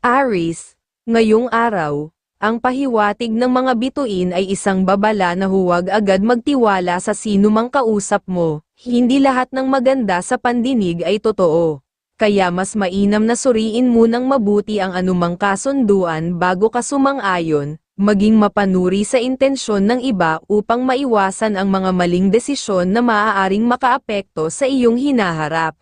Aris, ngayong araw, ang pahiwatig ng mga bituin ay isang babala na huwag agad magtiwala sa sino mang kausap mo, hindi lahat ng maganda sa pandinig ay totoo. Kaya mas mainam na suriin munang mabuti ang anumang kasunduan bago ka sumang-ayon, maging mapanuri sa intensyon ng iba upang maiwasan ang mga maling desisyon na maaaring makaapekto sa iyong hinaharap.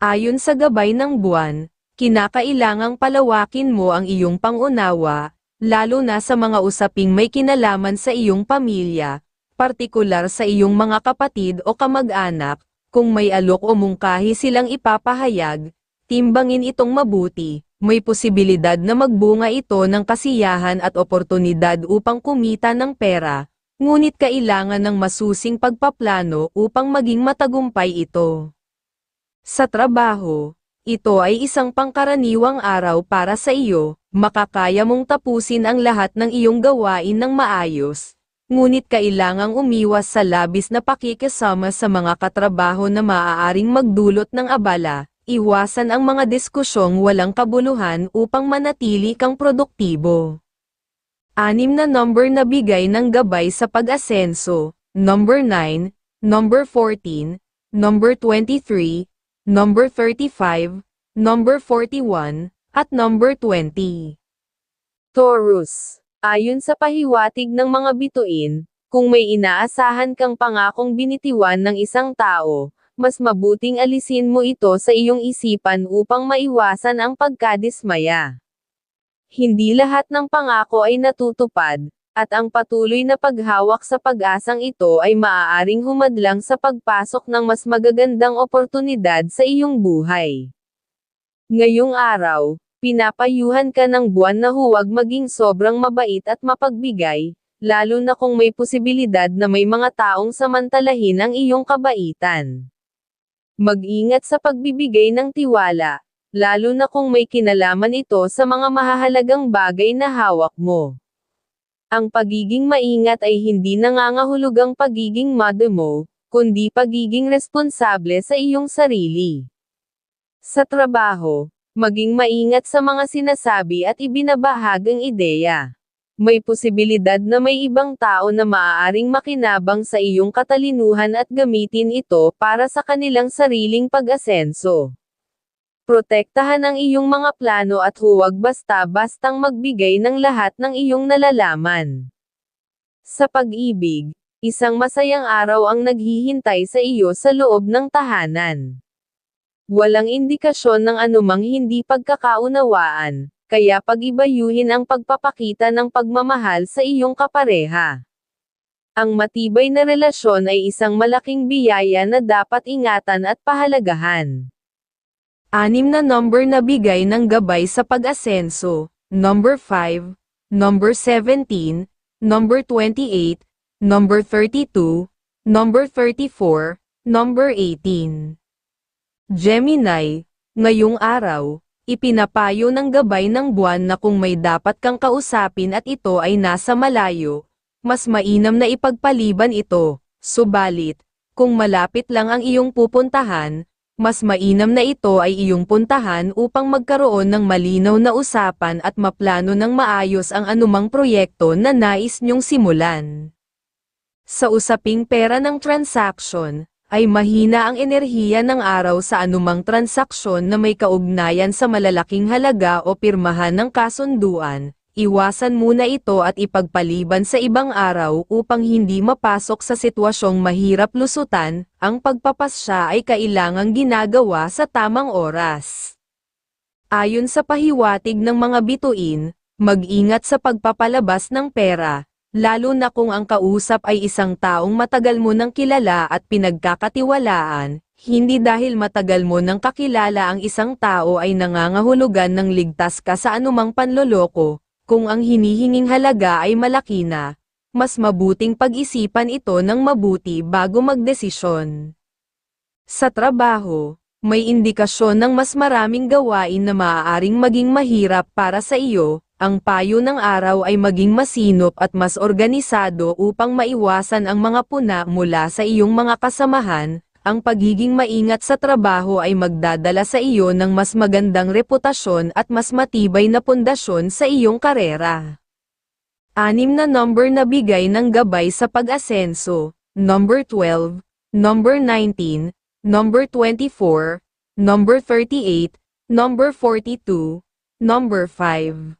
Ayon sa gabay ng buwan, kinakailangang palawakin mo ang iyong pangunawa, lalo na sa mga usaping may kinalaman sa iyong pamilya, partikular sa iyong mga kapatid o kamag-anak, kung may alok o mungkahi silang ipapahayag, timbangin itong mabuti, may posibilidad na magbunga ito ng kasiyahan at oportunidad upang kumita ng pera, ngunit kailangan ng masusing pagpaplano upang maging matagumpay ito. Sa trabaho, ito ay isang pangkaraniwang araw para sa iyo, makakaya mong tapusin ang lahat ng iyong gawain ng maayos, ngunit kailangang umiwas sa labis na pakikisama sa mga katrabaho na maaaring magdulot ng abala, iwasan ang mga diskusyong walang kabuluhan upang manatili kang produktibo. Anim na number na bigay ng gabay sa pag-asenso, number 9, number 14, number 23, number 35, number 41, at number 20. Taurus Ayon sa pahiwatig ng mga bituin, kung may inaasahan kang pangakong binitiwan ng isang tao, mas mabuting alisin mo ito sa iyong isipan upang maiwasan ang pagkadismaya. Hindi lahat ng pangako ay natutupad, at ang patuloy na paghawak sa pag-asang ito ay maaaring humadlang sa pagpasok ng mas magagandang oportunidad sa iyong buhay. Ngayong araw, Pinapayuhan ka ng buwan na huwag maging sobrang mabait at mapagbigay, lalo na kung may posibilidad na may mga taong samantalahin ang iyong kabaitan. Mag-ingat sa pagbibigay ng tiwala, lalo na kung may kinalaman ito sa mga mahahalagang bagay na hawak mo. Ang pagiging maingat ay hindi nangangahulugang pagiging mo, kundi pagiging responsable sa iyong sarili. Sa trabaho, Maging maingat sa mga sinasabi at ibinabahagang ideya. May posibilidad na may ibang tao na maaaring makinabang sa iyong katalinuhan at gamitin ito para sa kanilang sariling pag-asenso. Protektahan ang iyong mga plano at huwag basta-bastang magbigay ng lahat ng iyong nalalaman. Sa pag-ibig, isang masayang araw ang naghihintay sa iyo sa loob ng tahanan. Walang indikasyon ng anumang hindi pagkakaunawaan, kaya pag-ibayuhin ang pagpapakita ng pagmamahal sa iyong kapareha. Ang matibay na relasyon ay isang malaking biyaya na dapat ingatan at pahalagahan. Anim na number na bigay ng gabay sa pag-asenso, number 5, number 17, number 28, number 32, number 34, number 18. Gemini, ngayong araw, ipinapayo ng gabay ng buwan na kung may dapat kang kausapin at ito ay nasa malayo, mas mainam na ipagpaliban ito, subalit, kung malapit lang ang iyong pupuntahan, mas mainam na ito ay iyong puntahan upang magkaroon ng malinaw na usapan at maplano ng maayos ang anumang proyekto na nais niyong simulan. Sa usaping pera ng transaction, ay mahina ang enerhiya ng araw sa anumang transaksyon na may kaugnayan sa malalaking halaga o pirmahan ng kasunduan, iwasan muna ito at ipagpaliban sa ibang araw upang hindi mapasok sa sitwasyong mahirap lusutan, ang pagpapasya ay kailangang ginagawa sa tamang oras. Ayon sa pahiwatig ng mga bituin, mag-ingat sa pagpapalabas ng pera, lalo na kung ang kausap ay isang taong matagal mo nang kilala at pinagkakatiwalaan, hindi dahil matagal mo nang kakilala ang isang tao ay nangangahulugan ng ligtas ka sa anumang panloloko, kung ang hinihinging halaga ay malaki na, mas mabuting pag-isipan ito ng mabuti bago magdesisyon. Sa trabaho, may indikasyon ng mas maraming gawain na maaaring maging mahirap para sa iyo, ang payo ng araw ay maging masinop at mas organisado upang maiwasan ang mga puna mula sa iyong mga kasamahan, ang pagiging maingat sa trabaho ay magdadala sa iyo ng mas magandang reputasyon at mas matibay na pundasyon sa iyong karera. Anim na number na bigay ng gabay sa pag-asenso, number 12, number 19, number 24, number 38, number 42, number 5.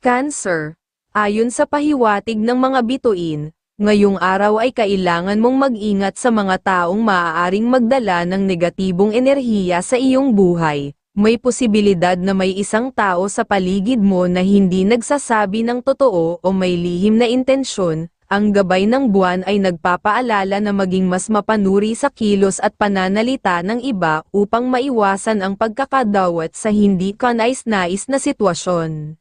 Cancer. Ayon sa pahiwatig ng mga bituin, ngayong araw ay kailangan mong mag-ingat sa mga taong maaaring magdala ng negatibong enerhiya sa iyong buhay. May posibilidad na may isang tao sa paligid mo na hindi nagsasabi ng totoo o may lihim na intensyon, ang gabay ng buwan ay nagpapaalala na maging mas mapanuri sa kilos at pananalita ng iba upang maiwasan ang pagkakadawat sa hindi kanais-nais na sitwasyon.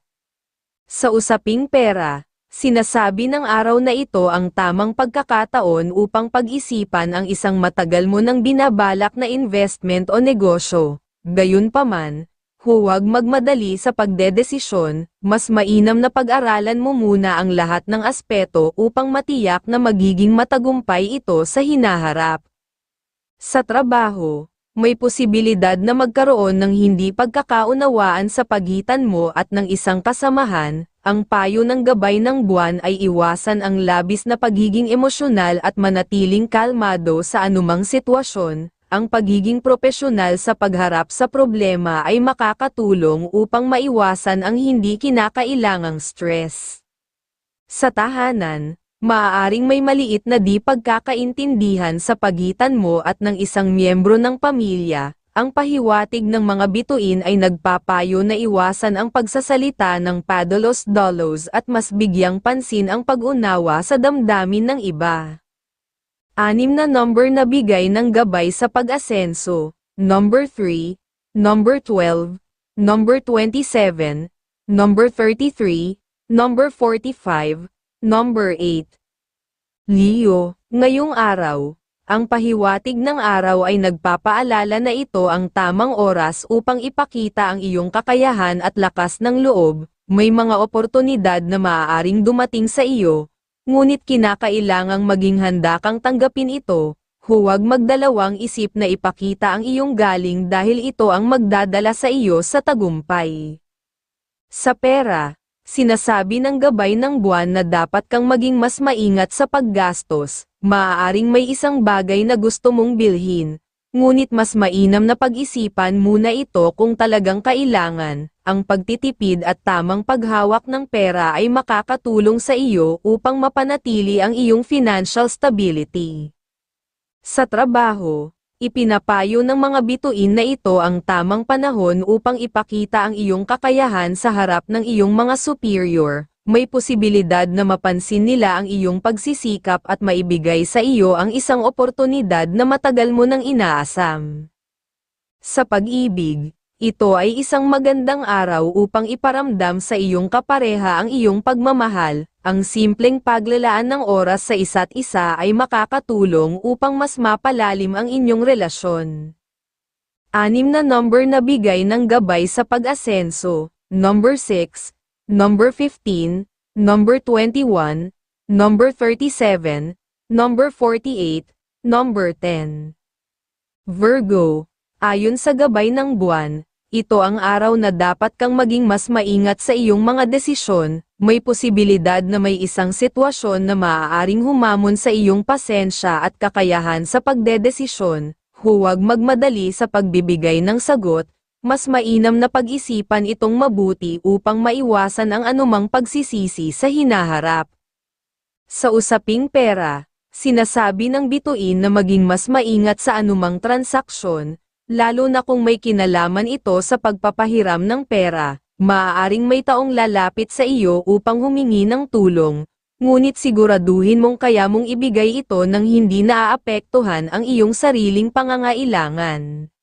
Sa usaping pera, sinasabi ng araw na ito ang tamang pagkakataon upang pag-isipan ang isang matagal mo nang binabalak na investment o negosyo. Gayunpaman, huwag magmadali sa pagdedesisyon, mas mainam na pag-aralan mo muna ang lahat ng aspeto upang matiyak na magiging matagumpay ito sa hinaharap. Sa trabaho, may posibilidad na magkaroon ng hindi pagkakaunawaan sa pagitan mo at ng isang kasamahan, ang payo ng gabay ng buwan ay iwasan ang labis na pagiging emosyonal at manatiling kalmado sa anumang sitwasyon, ang pagiging propesyonal sa pagharap sa problema ay makakatulong upang maiwasan ang hindi kinakailangang stress. Sa tahanan, maaaring may maliit na di pagkakaintindihan sa pagitan mo at ng isang miyembro ng pamilya, ang pahiwatig ng mga bituin ay nagpapayo na iwasan ang pagsasalita ng padalos-dolos at mas bigyang pansin ang pag-unawa sa damdamin ng iba. Anim na number na bigay ng gabay sa pag-asenso, number 3, number 12, number 27, number 33, number 45, number 8. Leo, ngayong araw, ang pahiwatig ng araw ay nagpapaalala na ito ang tamang oras upang ipakita ang iyong kakayahan at lakas ng loob, may mga oportunidad na maaaring dumating sa iyo, ngunit kinakailangang maging handa kang tanggapin ito, huwag magdalawang isip na ipakita ang iyong galing dahil ito ang magdadala sa iyo sa tagumpay. Sa pera, sinasabi ng gabay ng buwan na dapat kang maging mas maingat sa paggastos, maaaring may isang bagay na gusto mong bilhin, ngunit mas mainam na pag-isipan muna ito kung talagang kailangan, ang pagtitipid at tamang paghawak ng pera ay makakatulong sa iyo upang mapanatili ang iyong financial stability. Sa trabaho, ipinapayo ng mga bituin na ito ang tamang panahon upang ipakita ang iyong kakayahan sa harap ng iyong mga superior, may posibilidad na mapansin nila ang iyong pagsisikap at maibigay sa iyo ang isang oportunidad na matagal mo nang inaasam. Sa pag-ibig, ito ay isang magandang araw upang iparamdam sa iyong kapareha ang iyong pagmamahal, ang simpleng paglalaan ng oras sa isa't isa ay makakatulong upang mas mapalalim ang inyong relasyon. Anim na number na bigay ng gabay sa pag-asenso, number 6, number 15, number 21, number 37, number 48, number 10. Virgo, ayon sa gabay ng buwan, ito ang araw na dapat kang maging mas maingat sa iyong mga desisyon, may posibilidad na may isang sitwasyon na maaaring humamon sa iyong pasensya at kakayahan sa pagdedesisyon, huwag magmadali sa pagbibigay ng sagot, mas mainam na pag-isipan itong mabuti upang maiwasan ang anumang pagsisisi sa hinaharap. Sa usaping pera, sinasabi ng bituin na maging mas maingat sa anumang transaksyon, lalo na kung may kinalaman ito sa pagpapahiram ng pera, maaaring may taong lalapit sa iyo upang humingi ng tulong, ngunit siguraduhin mong kaya mong ibigay ito nang hindi naaapektuhan ang iyong sariling pangangailangan.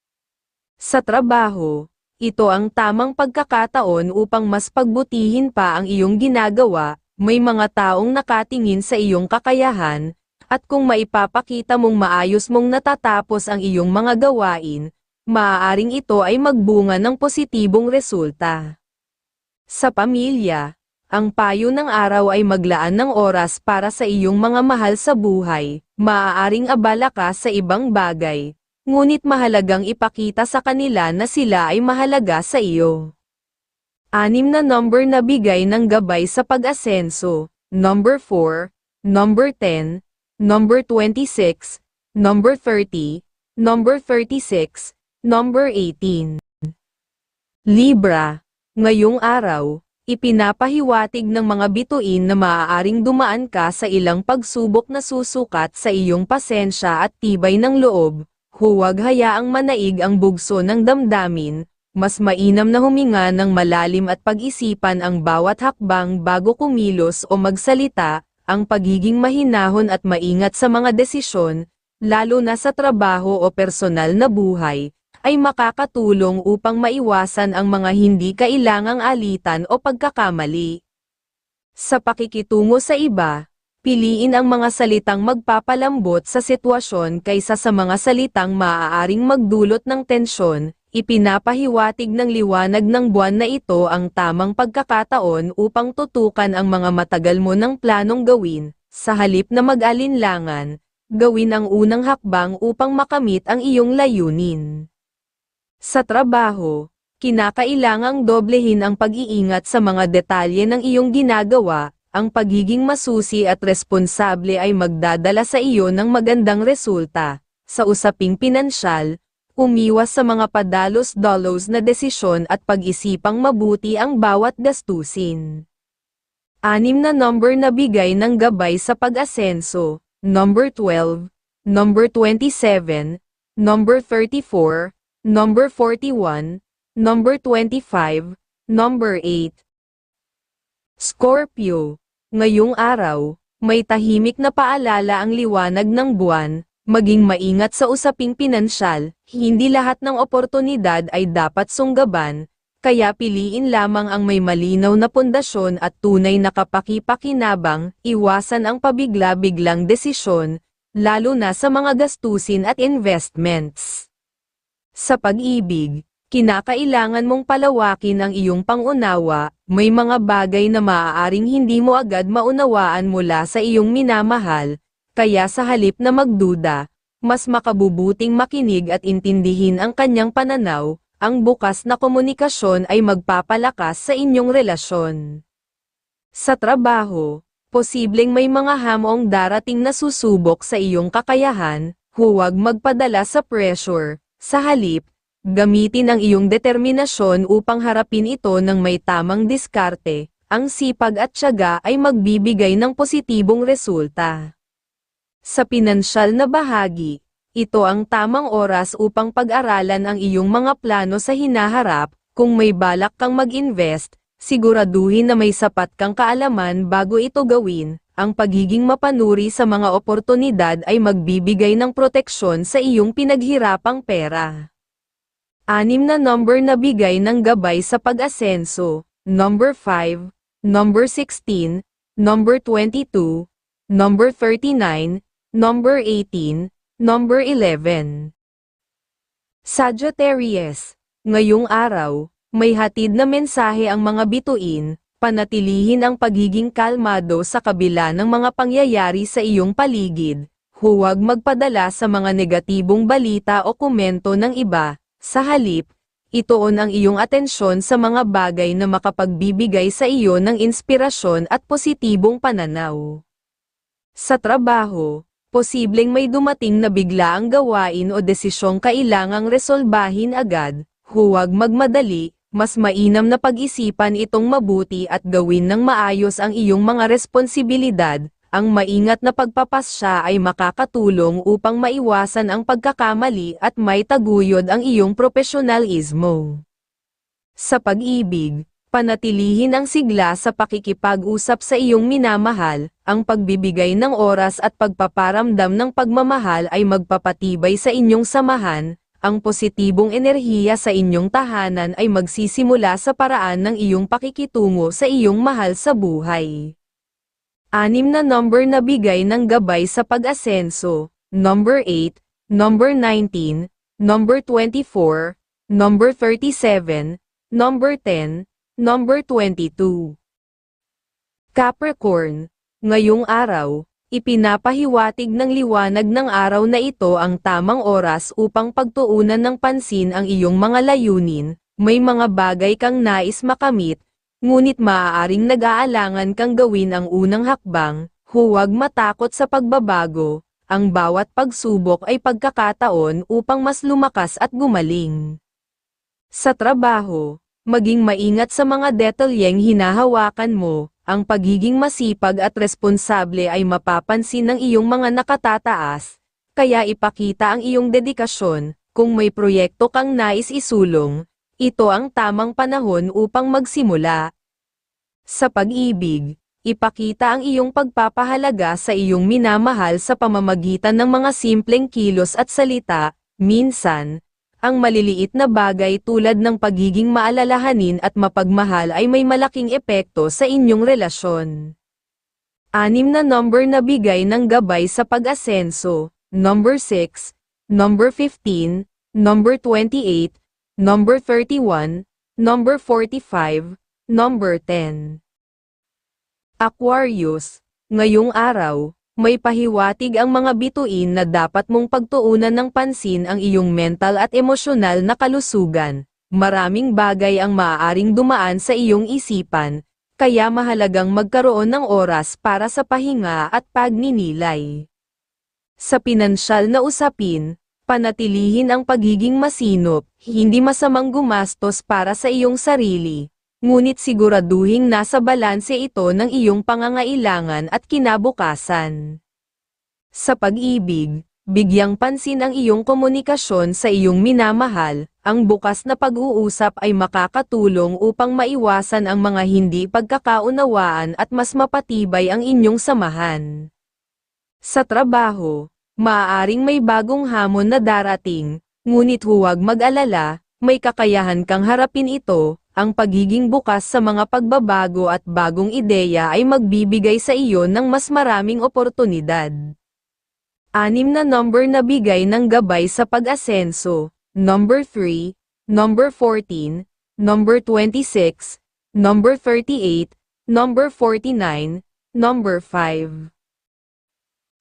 Sa trabaho, ito ang tamang pagkakataon upang mas pagbutihin pa ang iyong ginagawa, may mga taong nakatingin sa iyong kakayahan, at kung maipapakita mong maayos mong natatapos ang iyong mga gawain, maaaring ito ay magbunga ng positibong resulta. Sa pamilya, Ang payo ng araw ay maglaan ng oras para sa iyong mga mahal sa buhay, maaaring abala ka sa ibang bagay, ngunit mahalagang ipakita sa kanila na sila ay mahalaga sa iyo. Anim na number na bigay ng gabay sa pag-asenso, number 4, number 10, number 26, number 30, number 36, number 18. Libra, ngayong araw, ipinapahiwatig ng mga bituin na maaaring dumaan ka sa ilang pagsubok na susukat sa iyong pasensya at tibay ng loob, huwag hayaang manaig ang bugso ng damdamin, mas mainam na huminga ng malalim at pag-isipan ang bawat hakbang bago kumilos o magsalita, ang pagiging mahinahon at maingat sa mga desisyon, lalo na sa trabaho o personal na buhay, ay makakatulong upang maiwasan ang mga hindi kailangang alitan o pagkakamali. Sa pakikitungo sa iba, piliin ang mga salitang magpapalambot sa sitwasyon kaysa sa mga salitang maaaring magdulot ng tensyon, ipinapahiwatig ng liwanag ng buwan na ito ang tamang pagkakataon upang tutukan ang mga matagal mo ng planong gawin, sa halip na mag-alinlangan, gawin ang unang hakbang upang makamit ang iyong layunin. Sa trabaho, kinakailangang doblehin ang pag-iingat sa mga detalye ng iyong ginagawa, ang pagiging masusi at responsable ay magdadala sa iyo ng magandang resulta. Sa usaping pinansyal, umiwas sa mga padalos-dolos na desisyon at pag-isipang mabuti ang bawat gastusin. Anim na number na bigay ng gabay sa pag-asenso, number 12, number 27, number 34, number 41, number 25, number 8. Scorpio, ngayong araw, may tahimik na paalala ang liwanag ng buwan, maging maingat sa usaping pinansyal, hindi lahat ng oportunidad ay dapat sunggaban, kaya piliin lamang ang may malinaw na pundasyon at tunay na kapakipakinabang, iwasan ang pabigla-biglang desisyon, lalo na sa mga gastusin at investments. Sa pag-ibig, kinakailangan mong palawakin ang iyong pangunawa, may mga bagay na maaaring hindi mo agad maunawaan mula sa iyong minamahal, kaya sa halip na magduda, mas makabubuting makinig at intindihin ang kanyang pananaw, ang bukas na komunikasyon ay magpapalakas sa inyong relasyon. Sa trabaho, posibleng may mga hamong darating na susubok sa iyong kakayahan, huwag magpadala sa pressure, sa halip, gamitin ang iyong determinasyon upang harapin ito ng may tamang diskarte, ang sipag at tiyaga ay magbibigay ng positibong resulta. Sa pinansyal na bahagi, ito ang tamang oras upang pag-aralan ang iyong mga plano sa hinaharap, kung may balak kang mag-invest, siguraduhin na may sapat kang kaalaman bago ito gawin, ang pagiging mapanuri sa mga oportunidad ay magbibigay ng proteksyon sa iyong pinaghirapang pera. Anim na number na bigay ng gabay sa pag-asenso, number 5, number 16, number 22, number 39, number 18, number 11. Sagittarius, ngayong araw, may hatid na mensahe ang mga bituin, panatilihin ang pagiging kalmado sa kabila ng mga pangyayari sa iyong paligid. Huwag magpadala sa mga negatibong balita o komento ng iba. Sa halip, ituon ang iyong atensyon sa mga bagay na makapagbibigay sa iyo ng inspirasyon at positibong pananaw. Sa trabaho, posibleng may dumating na biglaang gawain o desisyong kailangang resolbahin agad, huwag magmadali, mas mainam na pag-isipan itong mabuti at gawin ng maayos ang iyong mga responsibilidad, ang maingat na pagpapasya ay makakatulong upang maiwasan ang pagkakamali at may taguyod ang iyong profesionalismo. Sa pag-ibig, panatilihin ang sigla sa pakikipag-usap sa iyong minamahal, ang pagbibigay ng oras at pagpaparamdam ng pagmamahal ay magpapatibay sa inyong samahan, ang positibong enerhiya sa inyong tahanan ay magsisimula sa paraan ng iyong pakikitungo sa iyong mahal sa buhay. Anim na number na bigay ng gabay sa pag-asenso, number 8, number 19, number 24, number 37, number 10, number 22. Capricorn, ngayong araw, ipinapahiwatig ng liwanag ng araw na ito ang tamang oras upang pagtuunan ng pansin ang iyong mga layunin, may mga bagay kang nais makamit, ngunit maaaring nag-aalangan kang gawin ang unang hakbang, huwag matakot sa pagbabago, ang bawat pagsubok ay pagkakataon upang mas lumakas at gumaling. Sa trabaho, maging maingat sa mga detalyeng hinahawakan mo, ang pagiging masipag at responsable ay mapapansin ng iyong mga nakatataas, kaya ipakita ang iyong dedikasyon, kung may proyekto kang nais isulong, ito ang tamang panahon upang magsimula. Sa pag-ibig, ipakita ang iyong pagpapahalaga sa iyong minamahal sa pamamagitan ng mga simpleng kilos at salita, minsan, ang maliliit na bagay tulad ng pagiging maalalahanin at mapagmahal ay may malaking epekto sa inyong relasyon. Anim na number na bigay ng gabay sa pag-asenso, number 6, number 15, number 28, number 31, number 45, number 10. Aquarius, ngayong araw, may pahiwatig ang mga bituin na dapat mong pagtuunan ng pansin ang iyong mental at emosyonal na kalusugan. Maraming bagay ang maaaring dumaan sa iyong isipan, kaya mahalagang magkaroon ng oras para sa pahinga at pagninilay. Sa pinansyal na usapin, panatilihin ang pagiging masinop, hindi masamang gumastos para sa iyong sarili, ngunit siguraduhing nasa balanse ito ng iyong pangangailangan at kinabukasan. Sa pag-ibig, bigyang pansin ang iyong komunikasyon sa iyong minamahal, ang bukas na pag-uusap ay makakatulong upang maiwasan ang mga hindi pagkakaunawaan at mas mapatibay ang inyong samahan. Sa trabaho, maaaring may bagong hamon na darating, ngunit huwag mag-alala, may kakayahan kang harapin ito, ang pagiging bukas sa mga pagbabago at bagong ideya ay magbibigay sa iyo ng mas maraming oportunidad. Anim na number na bigay ng gabay sa pag-asenso, number 3, number 14, number 26, number 38, number 49, number 5.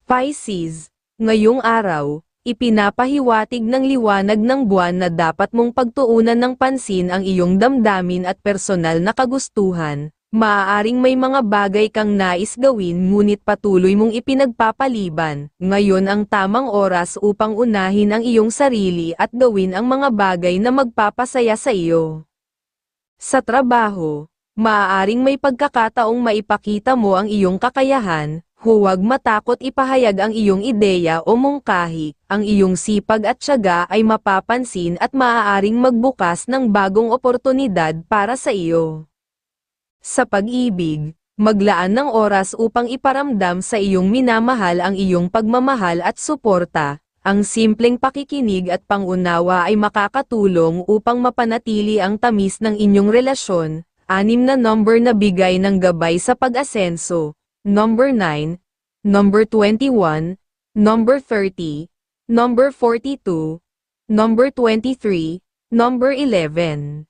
Pisces, ngayong araw, ipinapahiwatig ng liwanag ng buwan na dapat mong pagtuunan ng pansin ang iyong damdamin at personal na kagustuhan. Maaaring may mga bagay kang nais gawin ngunit patuloy mong ipinagpapaliban. Ngayon ang tamang oras upang unahin ang iyong sarili at gawin ang mga bagay na magpapasaya sa iyo. Sa trabaho, maaaring may pagkakataong maipakita mo ang iyong kakayahan, Huwag matakot ipahayag ang iyong ideya o mungkahi, ang iyong sipag at tiyaga ay mapapansin at maaaring magbukas ng bagong oportunidad para sa iyo. Sa pag-ibig, maglaan ng oras upang iparamdam sa iyong minamahal ang iyong pagmamahal at suporta. Ang simpleng pakikinig at pangunawa ay makakatulong upang mapanatili ang tamis ng inyong relasyon. Anim na number na bigay ng gabay sa pag-asenso number 9, number 21, number 30, number 42, number 23, number 11.